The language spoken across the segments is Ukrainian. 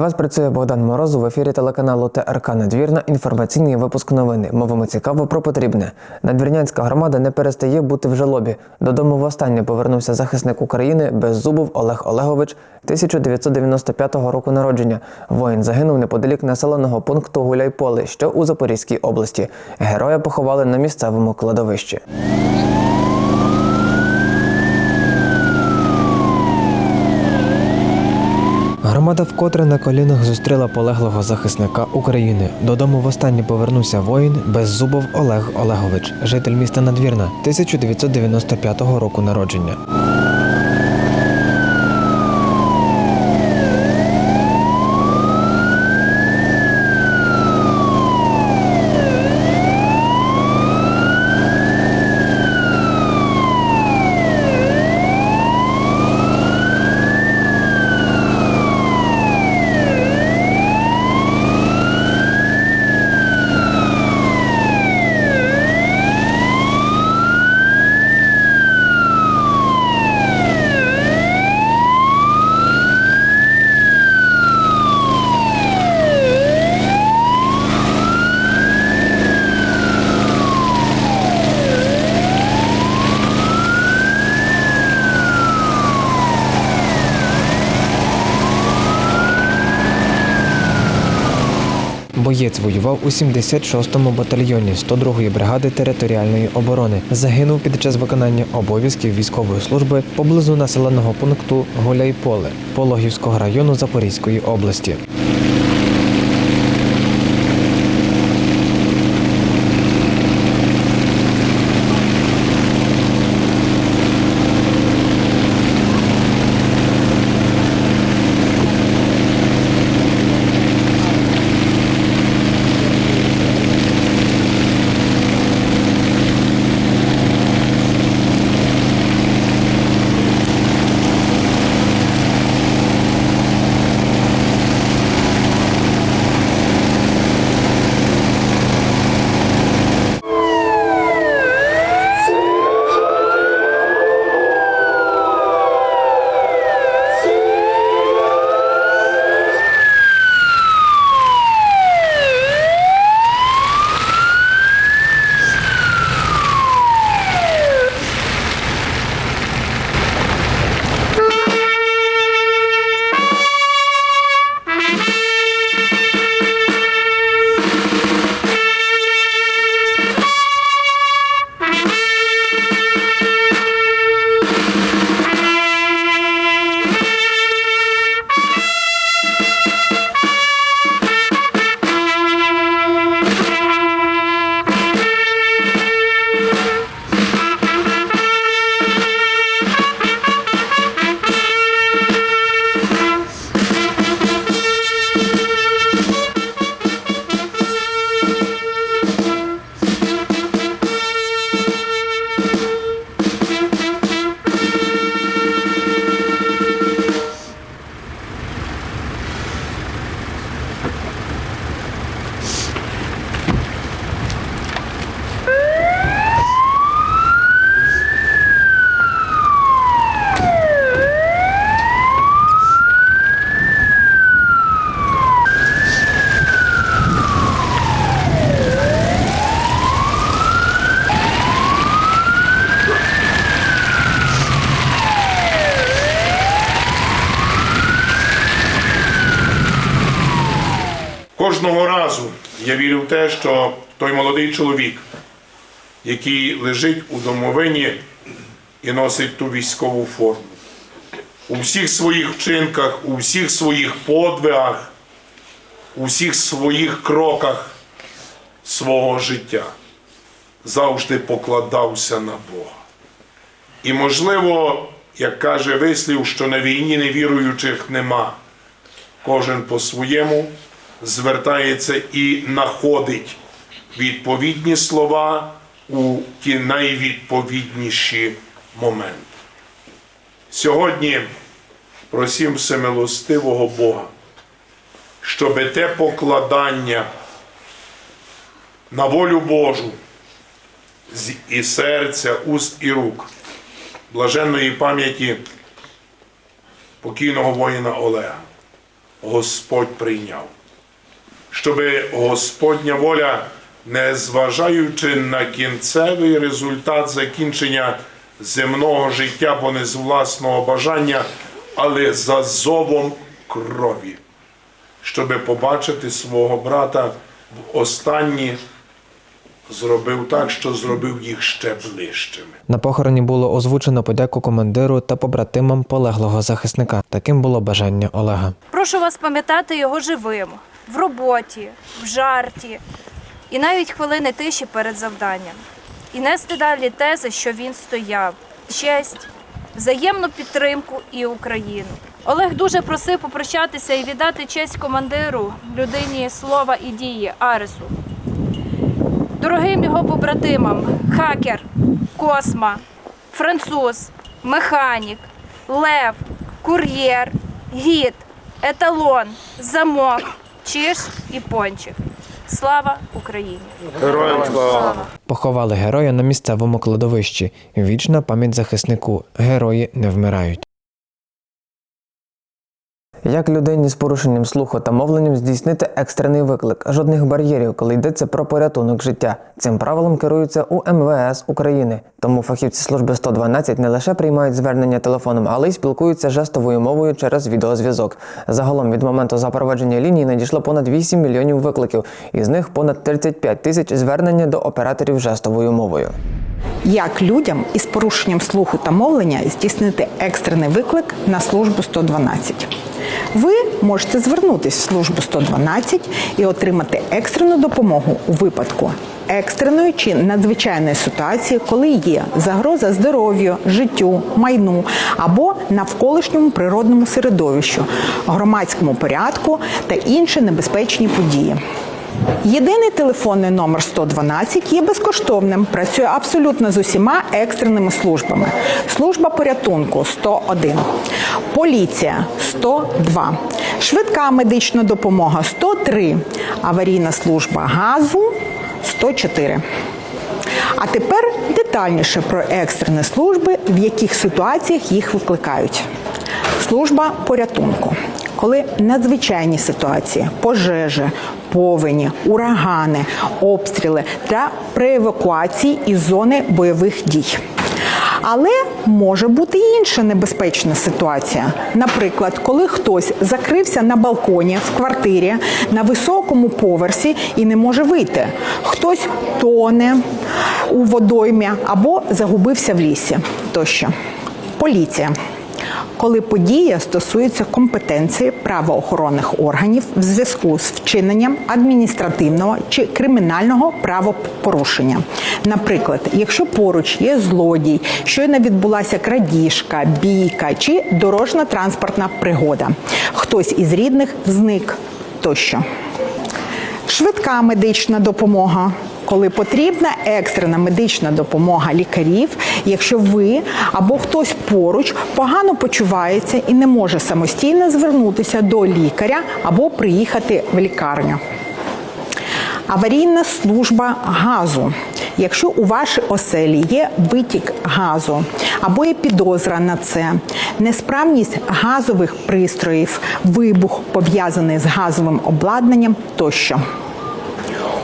Для вас працює Богдан Морозов в ефірі телеканалу ТРК Надвірна. Інформаційний випуск новини. Мовимо цікаво про потрібне. Надвірнянська громада не перестає бути в жалобі. Додому востаннє повернувся захисник України Беззубов Олег Олегович 1995 року народження. Воїн загинув неподалік населеного пункту Гуляйполе, що у Запорізькій області. Героя поховали на місцевому кладовищі. Громада вкотре на колінах зустріла полеглого захисника України. Додому востаннє повернувся воїн Беззубов Олег Олегович, житель міста Надвірна, 1995 року народження. Воював у 76-му батальйоні 102-ї бригади територіальної оборони. Загинув під час виконання обов'язків військової служби поблизу населеного пункту Гуляйполе Пологівського району Запорізької області. Кожного разу я вірю в те, що той молодий чоловік, який лежить у домовині і носить ту військову форму, у всіх своїх вчинках, у всіх своїх подвигах, у всіх своїх кроках свого життя завжди покладався на Бога. І, можливо, як каже вислів, що на війні невіруючих нема. Кожен по-своєму звертається і знаходить відповідні слова у ті найвідповідніші моменти. Сьогодні просім всемилостивого Бога, щоб те покладання на волю Божу з і серця, уст і рук блаженної пам'яті покійного воїна Олега Господь прийняв. Щоби Господня воля, не зважаючи на кінцевий результат закінчення земного життя, бо не з власного бажання, але за зовом крові, щоби побачити свого брата в останні, зробив так, що зробив їх ще ближчими. На похороні було озвучено подяку командиру та побратимам полеглого захисника. Таким було бажання Олега. Прошу вас пам'ятати його живим, в роботі, в жарті і навіть хвилини тиші перед завданням. І нести далі тези, що він стояв, честь, взаємну підтримку і Україну. Олег дуже просив попрощатися і віддати честь командиру, людині слова і дії Аресу. Дорогим його побратимам, хакер, Косма, француз, механік, лев, кур'єр, гід, еталон, замок, чиш і пончик. Слава Україні! Героям слава! Поховали героя на місцевому кладовищі. Вічна пам'ять захиснику. Герої не вмирають. Як людині з порушенням слуху та мовленням здійснити екстрений виклик? Жодних бар'єрів, коли йдеться про порятунок життя. Цим правилом керуються у МВС України. Тому фахівці служби 112 не лише приймають звернення телефоном, але й спілкуються жестовою мовою через відеозв'язок. Загалом від моменту запровадження лінії надійшло понад 8 мільйонів викликів, із них понад 35 тисяч звернення до операторів жестовою мовою. Як людям із порушенням слуху та мовлення здійснити екстрений виклик на службу 112? Ви можете звернутися в службу 112 і отримати екстрену допомогу у випадку екстреної чи надзвичайної ситуації, коли є загроза здоров'ю, життю, майну або навколишньому природному середовищу, громадському порядку та інші небезпечні події. Єдиний телефонний номер 112 є безкоштовним. Працює абсолютно з усіма екстреними службами. Служба порятунку 101, поліція 102, швидка медична допомога 103, аварійна служба газу 104. А тепер детальніше про екстрені служби, в яких ситуаціях їх викликають. Служба порятунку. Коли надзвичайні ситуації, пожежі, повені, урагани, обстріли та при евакуації із зони бойових дій. Але може бути і інша небезпечна ситуація. Наприклад, коли хтось закрився на балконі в квартирі на високому поверсі і не може вийти. Хтось тоне у водоймі або загубився в лісі тощо. Поліція. Коли подія стосується компетенції правоохоронних органів в зв'язку з вчиненням адміністративного чи кримінального правопорушення, наприклад, якщо поруч є злодій, щойно відбулася крадіжка, бійка чи дорожньо-транспортна пригода, хтось із рідних зник тощо. Швидка медична допомога. Коли потрібна екстрена медична допомога лікарів, якщо ви або хтось поруч погано почувається і не може самостійно звернутися до лікаря або приїхати в лікарню. Аварійна служба газу. Якщо у вашій оселі є витік газу або є підозра на це, несправність газових пристроїв, вибух пов'язаний з газовим обладнанням тощо.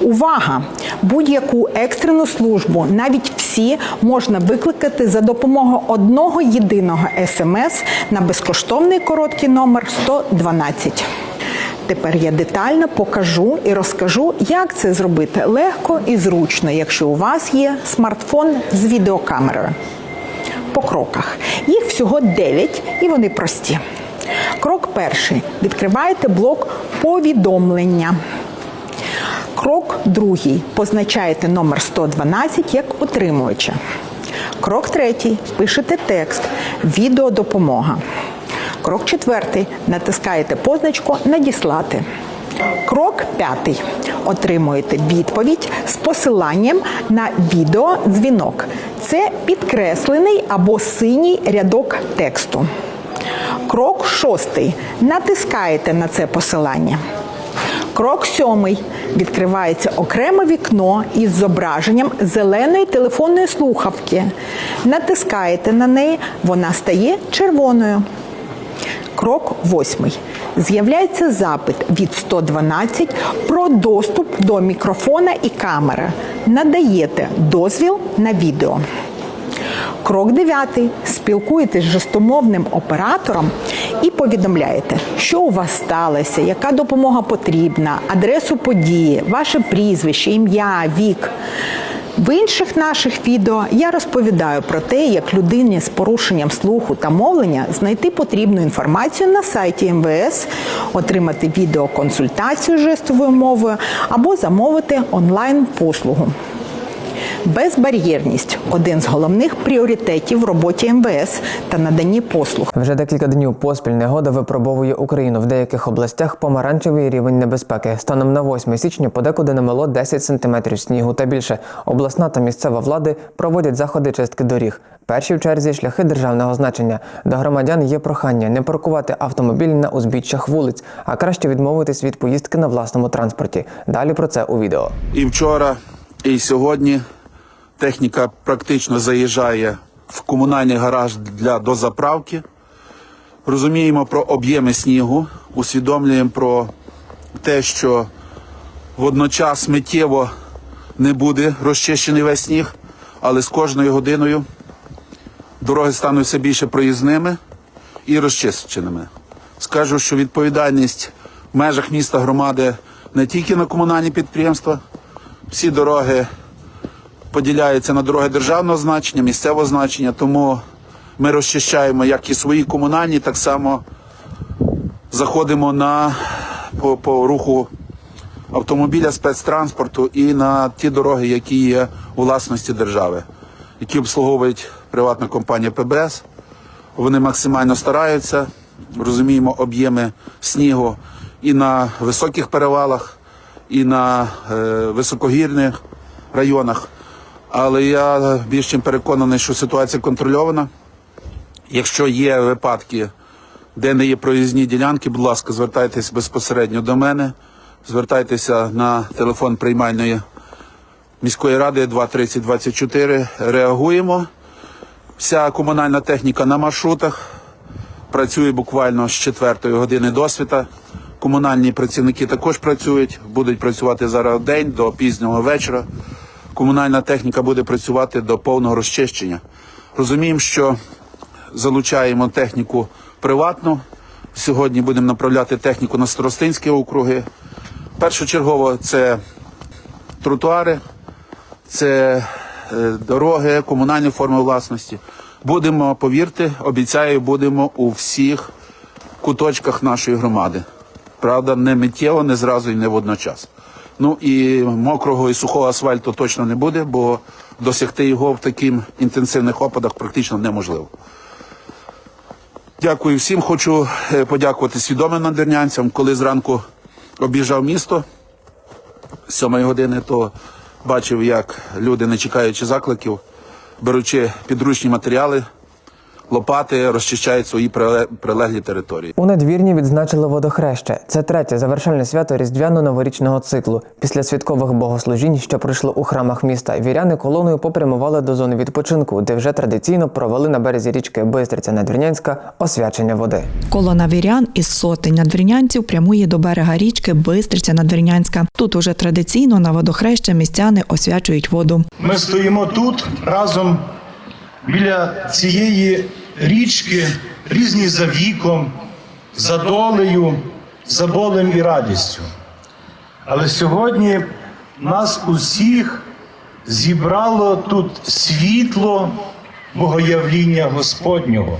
Увага! Будь-яку екстрену службу, навіть всі, можна викликати за допомогою одного єдиного смс на безкоштовний короткий номер 112. Тепер я детально покажу і розкажу, як це зробити легко і зручно, якщо у вас є смартфон з відеокамерою. По кроках. Їх всього 9 і вони прості. Крок перший. Відкриваєте блок повідомлення. Крок другий. Позначаєте номер 112 як отримувача. Крок третій. Пишете текст Відеодопомога. Крок четвертий. Натискаєте позначку Надіслати. Крок п'ятий. Отримуєте відповідь з посиланням на відеодзвінок. Це підкреслений або синій рядок тексту. Крок шостий. Натискаєте на це посилання. Крок сьомий. Відкривається окреме вікно із зображенням зеленої телефонної слухавки. Натискаєте на неї, вона стає червоною. Крок восьмий. З'являється запит від 112 про доступ до мікрофона і камери. Надаєте дозвіл на відео. Крок дев'ятий. Спілкуєтесь з жестомовним оператором і повідомляєте, що у вас сталося, яка допомога потрібна, адресу події, ваше прізвище, ім'я, вік. В інших наших відео я розповідаю про те, як людині з порушенням слуху та мовлення знайти потрібну інформацію на сайті МВС, отримати відеоконсультацію жестовою мовою або замовити онлайн-послугу. Безбар'єрність один з головних пріоритетів в роботі МВС та наданні послуг. Вже декілька днів поспіль негода випробовує Україну в деяких областях помаранчевий рівень небезпеки. Станом на 8 січня подекуди намело 10 сантиметрів снігу та більше. Обласна та місцева влади проводять заходи чистки доріг. Перші в черзі шляхи державного значення. До громадян є прохання не паркувати автомобіль на узбіччях вулиць, а краще відмовитись від поїздки на власному транспорті. Далі про це у відео. І вчора, і сьогодні техніка практично заїжджає в комунальний гараж для дозаправки. Розуміємо про об'єми снігу, усвідомлюємо про те, що водночас миттєво не буде розчищений весь сніг, але з кожною годиною дороги стануть все більше проїзними і розчищеними. Скажу, що відповідальність в межах міста громади не тільки на комунальні підприємства, всі дороги поділяються на дороги державного значення, місцевого значення, тому ми розчищаємо як і свої комунальні, так само заходимо на по, по руху автомобіля спецтранспорту і на ті дороги, які є у власності держави, які обслуговують приватна компанія ПБС. Вони максимально стараються, розуміємо об'єми снігу і на високих перевалах, і на е, високогірних районах. Але я більш чим переконаний, що ситуація контрольована. Якщо є випадки, де не є проїзні ділянки, будь ласка, звертайтеся безпосередньо до мене, звертайтеся на телефон приймальної міської ради 23024. Реагуємо. Вся комунальна техніка на маршрутах працює буквально з 4 години досвіта. Комунальні працівники також працюють, будуть працювати зараз день до пізнього вечора. Комунальна техніка буде працювати до повного розчищення. Розуміємо, що залучаємо техніку приватну. Сьогодні будемо направляти техніку на старостинські округи. Першочергово це тротуари, це е, дороги, комунальні форми власності. Будемо, повірте, обіцяю, будемо у всіх куточках нашої громади. Правда, не миттєво, не зразу і не водночас. Ну і мокрого і сухого асфальту точно не буде, бо досягти його в таких інтенсивних опадах практично неможливо. Дякую всім. Хочу е, подякувати свідомим надвірнянцям. Коли зранку об'їжджав місто з 7 години, то бачив, як люди, не чекаючи закликів, беручи підручні матеріали, лопати, розчищають свої приле- прилеглі території. У надвірні відзначили водохреще. Це третє завершальне свято різдвяно-новорічного циклу. Після святкових богослужінь, що пройшло у храмах міста, віряни колоною попрямували до зони відпочинку, де вже традиційно провели на березі річки Бистриця Надвірнянська освячення води. Колона вірян із сотень надвірнянців прямує до берега річки Бистриця Надвірнянська. Тут уже традиційно на водохреща містяни освячують воду. Ми стоїмо тут разом біля цієї річки, різні за віком, за долею, за болем і радістю. Але сьогодні нас усіх зібрало тут світло богоявління Господнього.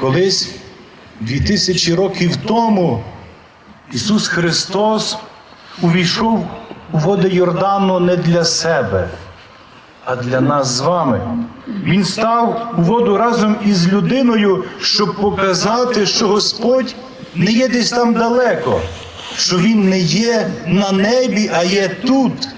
Колись, дві тисячі років тому, Ісус Христос увійшов у води Йордану не для себе, а для нас з вами. Він став у воду разом із людиною, щоб показати, що Господь не є десь там далеко, що Він не є на небі, а є тут,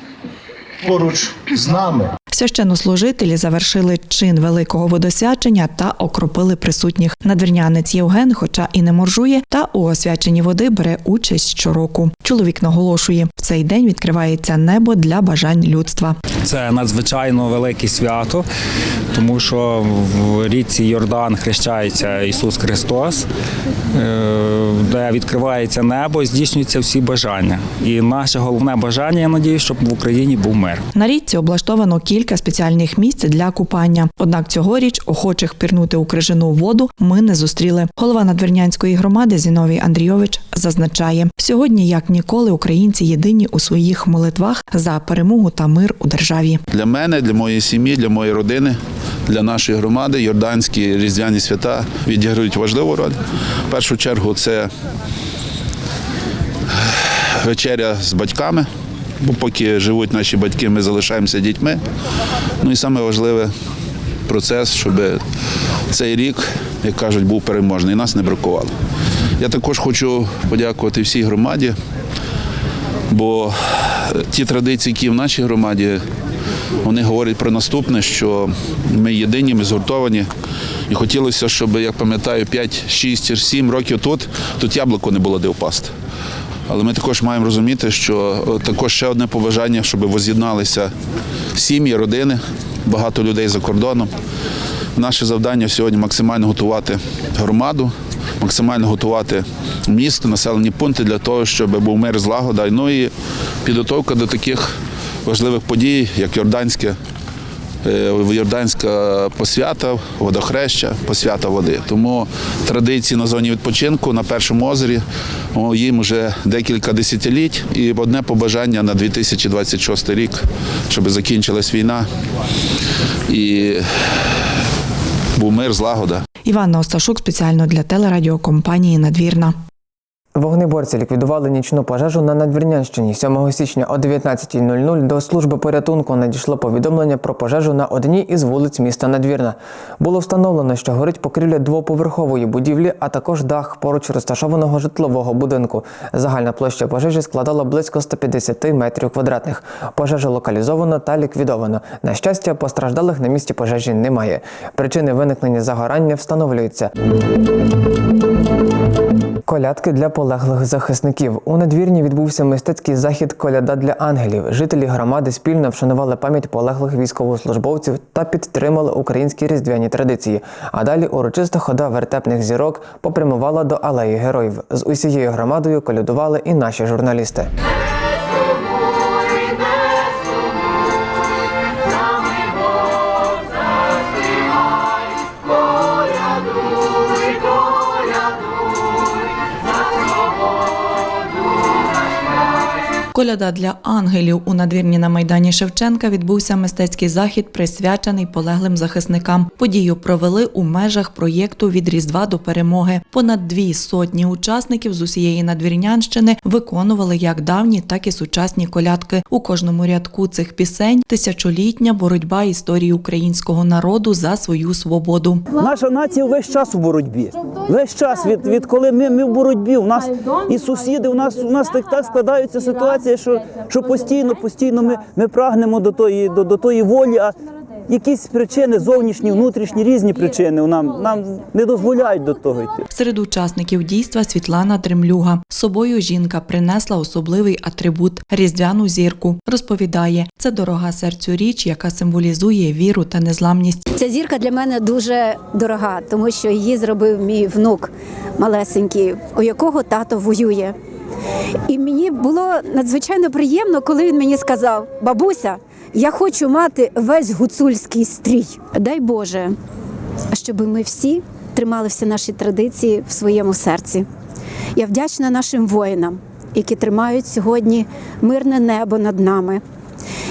поруч з нами. Священнослужителі завершили чин великого водосвячення та окропили присутніх. Надвірнянець Євген, хоча і не моржує, та у освяченні води бере участь щороку. Чоловік наголошує, в цей день відкривається небо для бажань людства. Це надзвичайно велике свято, тому що в річці Йордан хрещається Ісус Христос, е, де відкривається небо здійснюються всі бажання. І наше головне бажання, я надію, щоб в Україні був мир. На річці облаштовано кілька спеціальних місць для купання. Однак цьогоріч охочих пірнути у крижану воду ми не зустріли. Голова надвірнянської громади Зіновій Андрійович зазначає: сьогодні, як ніколи, українці єдині у своїх молитвах за перемогу та мир у державі. Для мене, для моєї сім'ї, для моєї родини, для нашої громади йорданські різдвяні свята відіграють важливу роль. В першу чергу це вечеря з батьками, бо поки живуть наші батьки, ми залишаємося дітьми. Ну і саме важливе процес, щоб цей рік, як кажуть, був переможний, нас не бракувало. Я також хочу подякувати всій громаді, бо е, ті традиції, які в нашій громаді, вони говорять про наступне, що ми єдині, ми згуртовані. І хотілося, щоб, як пам'ятаю, 5, 6 чи 7 років тут, тут яблуко не було де впасти. Але ми також маємо розуміти, що е, також ще одне побажання, щоб воз'єдналися сім'ї, родини, багато людей за кордоном. Наше завдання сьогодні максимально готувати громаду, максимально готувати місто, населені пункти для того, щоб був мир злагода. Ну і підготовка до таких важливих подій, як Йорданське. Е, Йорданська посвята, водохреща, посвята води. Тому традиції на зоні відпочинку на першому озері їм вже декілька десятиліть. І одне побажання на 2026 рік, щоб закінчилась війна і був мир, злагода. Іванна Осташук спеціально для телерадіокомпанії Надвірна. Вогнеборці ліквідували нічну пожежу на Надвірнянщині. 7 січня о 19.00 до служби порятунку надійшло повідомлення про пожежу на одній із вулиць міста Надвірна. Було встановлено, що горить покрівля двоповерхової будівлі, а також дах поруч розташованого житлового будинку. Загальна площа пожежі складала близько 150 метрів квадратних. Пожежа локалізовано та ліквідовано. На щастя, постраждалих на місці пожежі немає. Причини виникнення загорання встановлюються. Колядки для полеглих захисників. У надвірні відбувся мистецький захід Коляда для ангелів. Жителі громади спільно вшанували пам'ять полеглих військовослужбовців та підтримали українські різдвяні традиції. А далі урочиста хода вертепних зірок попрямувала до алеї героїв. З усією громадою колядували і наші журналісти. Коляда для ангелів у надвірні на майдані Шевченка відбувся мистецький захід, присвячений полеглим захисникам. Подію провели у межах проєкту від Різдва до перемоги. Понад дві сотні учасників з усієї надвірнянщини виконували як давні, так і сучасні колядки. У кожному рядку цих пісень тисячолітня боротьба історії українського народу за свою свободу. Наша нація весь час у боротьбі. Весь час, від, коли ми, ми в боротьбі. У нас і сусіди, у нас у нас так, так складається ситуація, що, що постійно, постійно ми, ми прагнемо до тої, до, до тої волі, а якісь причини, зовнішні, внутрішні, різні причини нам, нам не дозволяють до того йти. Серед учасників дійства Світлана Дремлюга. З собою жінка принесла особливий атрибут різдвяну зірку. Розповідає, це дорога серцю річ, яка символізує віру та незламність. Ця зірка для мене дуже дорога, тому що її зробив мій внук малесенький, у якого тато воює. І мені було надзвичайно приємно, коли він мені сказав: бабуся, я хочу мати весь гуцульський стрій. Дай Боже, щоб ми всі тримали всі наші традиції в своєму серці. Я вдячна нашим воїнам, які тримають сьогодні мирне небо над нами.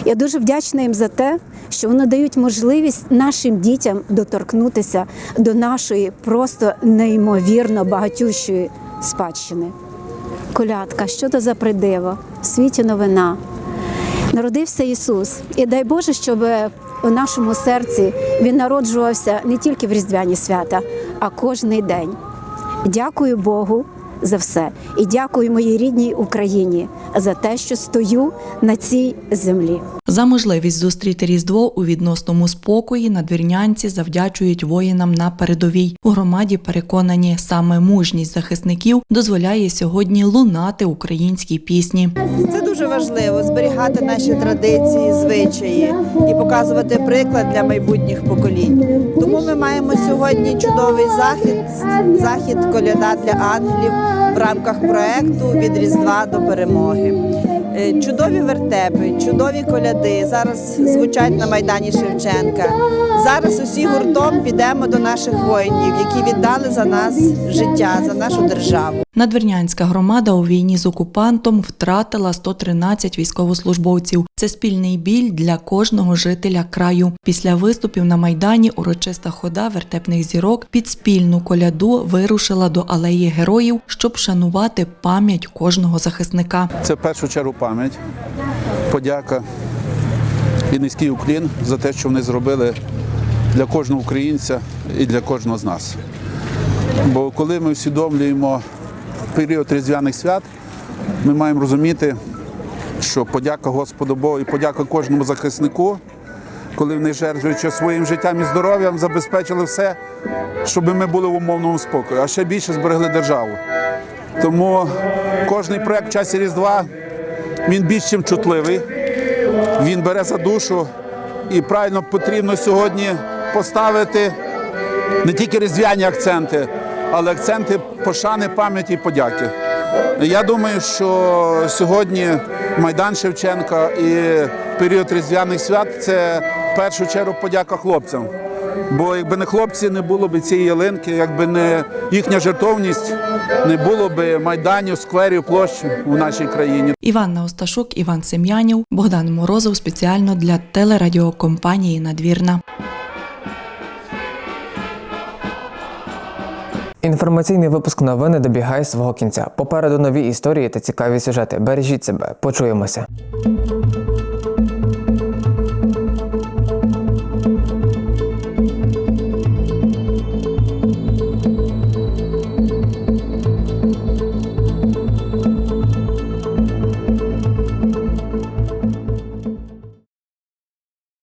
Я дуже вдячна їм за те, що вони дають можливість нашим дітям доторкнутися до нашої просто неймовірно багатющої спадщини. Колядка, що то за придиво, в світі новина. Народився Ісус, і дай Боже, щоб у нашому серці Він народжувався не тільки в різдвяні свята, а кожний день. Дякую Богу за все. І дякую моїй рідній Україні за те, що стою на цій землі. За можливість зустріти Різдво у відносному спокої надвірнянці завдячують воїнам на передовій. У громаді переконані, саме мужність захисників дозволяє сьогодні лунати українські пісні. Це дуже важливо зберігати наші традиції, звичаї і показувати приклад для майбутніх поколінь. Тому ми маємо сьогодні чудовий захід, захід коляда для ангелів в рамках проекту від Різдва до перемоги. Е, Чудові вертепи, чудові коляди зараз звучать на майдані Шевченка. Зараз усі гуртом підемо до наших воїнів, які віддали за нас життя, за нашу державу. Надвірнянська громада у війні з окупантом втратила 113 військовослужбовців. Це спільний біль для кожного жителя краю. Після виступів на майдані урочиста хода вертепних зірок під спільну коляду вирушила до алеї героїв, щоб шанувати пам'ять кожного захисника. Це в першу чергу пам'ять, подяка і низький уклін за те, що вони зробили для кожного українця і для кожного з нас. Бо коли ми усвідомлюємо період різдвяних свят, ми маємо розуміти, що подяка Господу Богу і подяка кожному захиснику, коли вони жертвуючи своїм життям і здоров'ям, забезпечили все, щоб ми були в умовному спокої, а ще більше зберегли державу. Тому кожний проект в часі Різдва він більш чим чутливий, він бере за душу і правильно потрібно сьогодні поставити не тільки різдвяні акценти, але акценти пошани, пам'яті і подяки. Я думаю, що сьогодні Майдан Шевченка і період різдвяних свят це в першу чергу подяка хлопцям. Бо якби не хлопці, не було б цієї ялинки, якби не їхня жертовність, не було б майданів, скверів, площ у нашій країні. Іванна Осташук, Іван Сем'янів, Богдан Морозов спеціально для телерадіокомпанії Надвірна. Інформаційний випуск новини добігає свого кінця. Попереду нові історії та цікаві сюжети. Бережіть себе, почуємося.